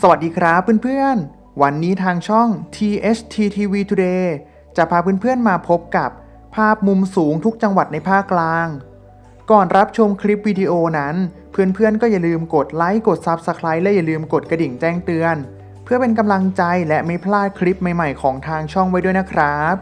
สวัสดีครับเพื่อนๆ วันนี้ทางช่อง THTTV Today จะพาเพื่อนๆมาพบกับภาพมุมสูงทุกจังหวัดในภาคกลาง ก่อนรับชมคลิปวิดีโอนั้น เพื่อนๆ ก็อย่าลืมกดไลค์ กด Subscribe และอย่าลืมกดกระดิ่งแจ้งเตือน เพื่อเป็นกำลังใจและไม่พลาดคลิปใหม่ๆ ของทางช่องไว้ด้วยนะครับ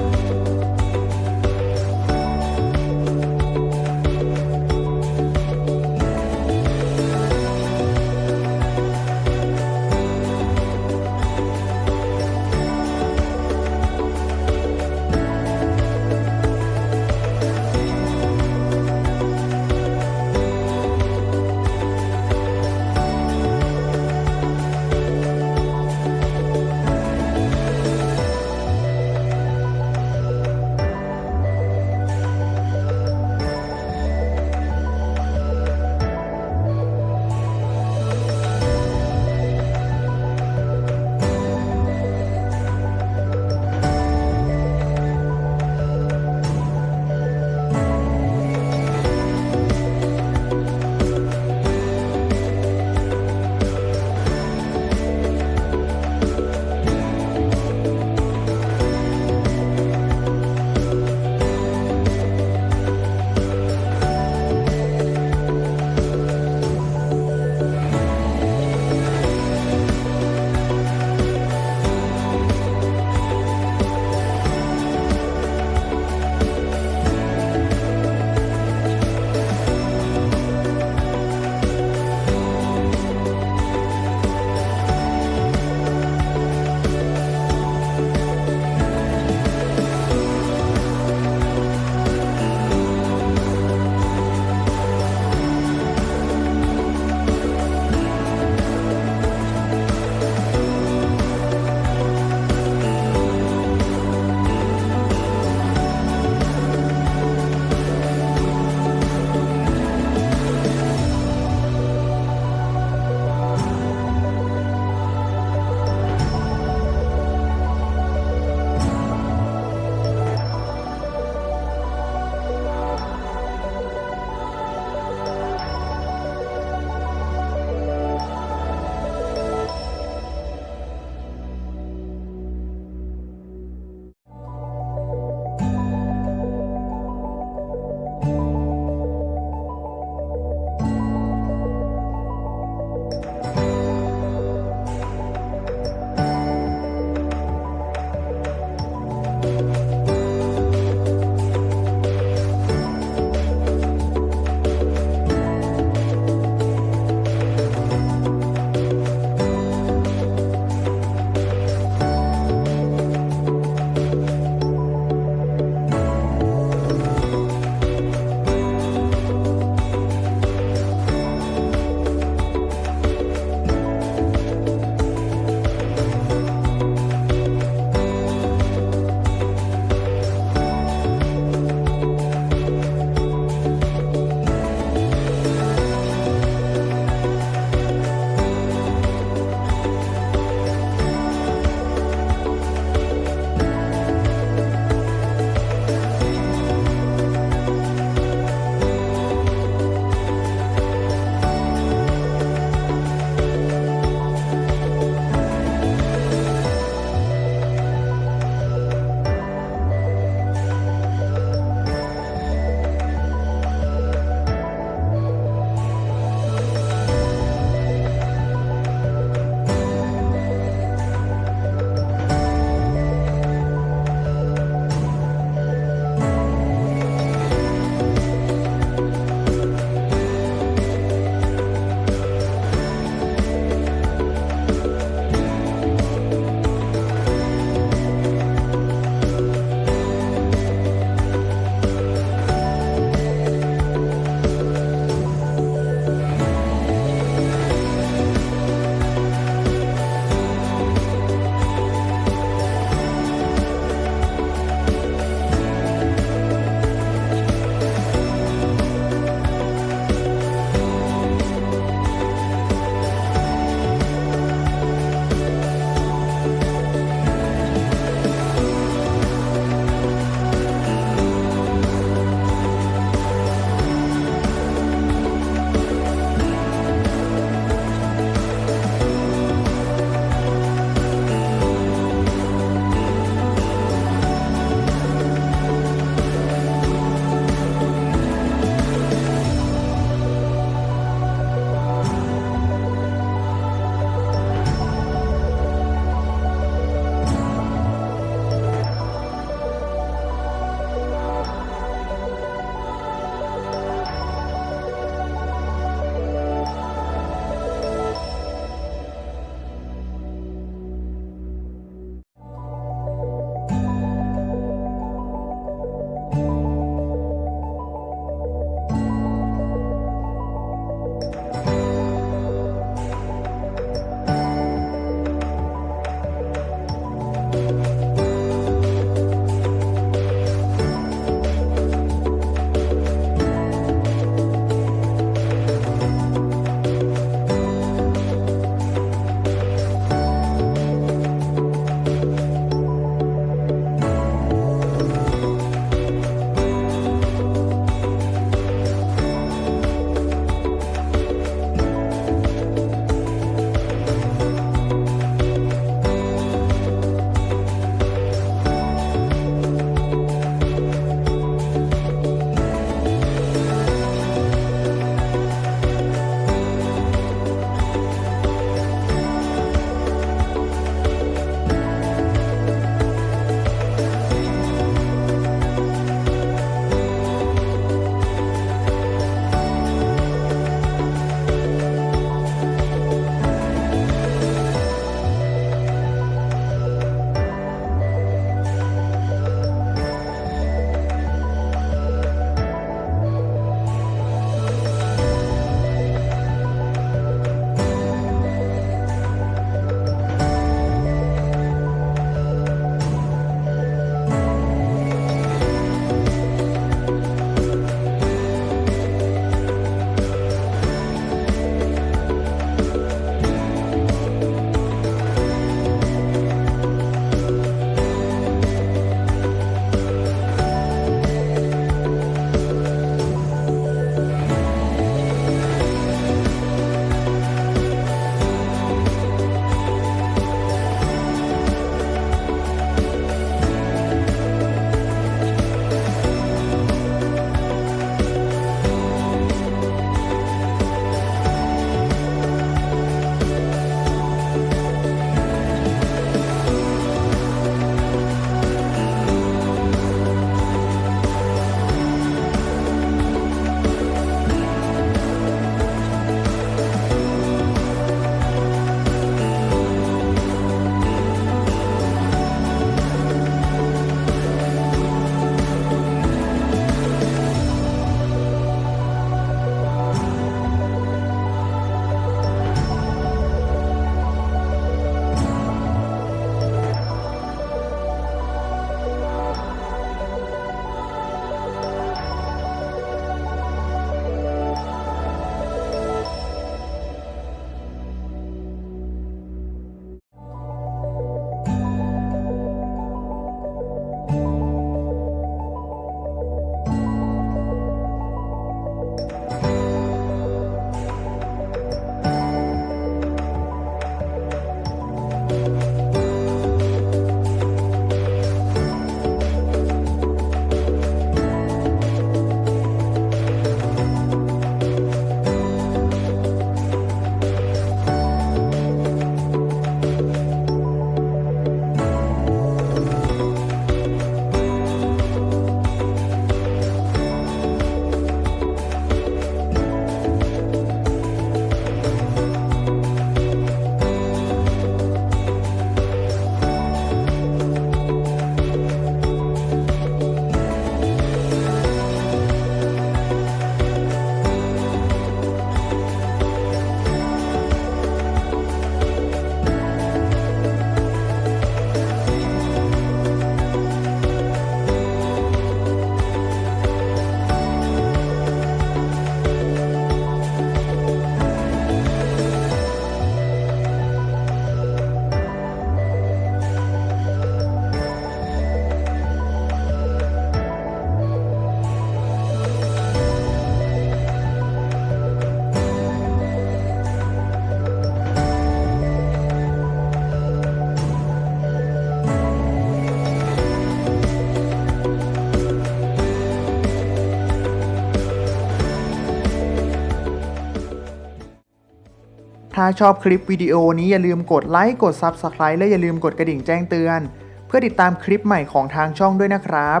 ถ้าชอบคลิปวิดีโอนี้อย่าลืมกดไลค์กด Subscribe และอย่าลืมกดกระดิ่งแจ้งเตือน เพื่อติดตามคลิปใหม่ของทางช่องด้วยนะครับ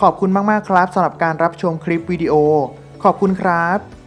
ขอบคุณมากๆครับสำหรับการรับชมคลิปวิดีโอ ขอบคุณครับ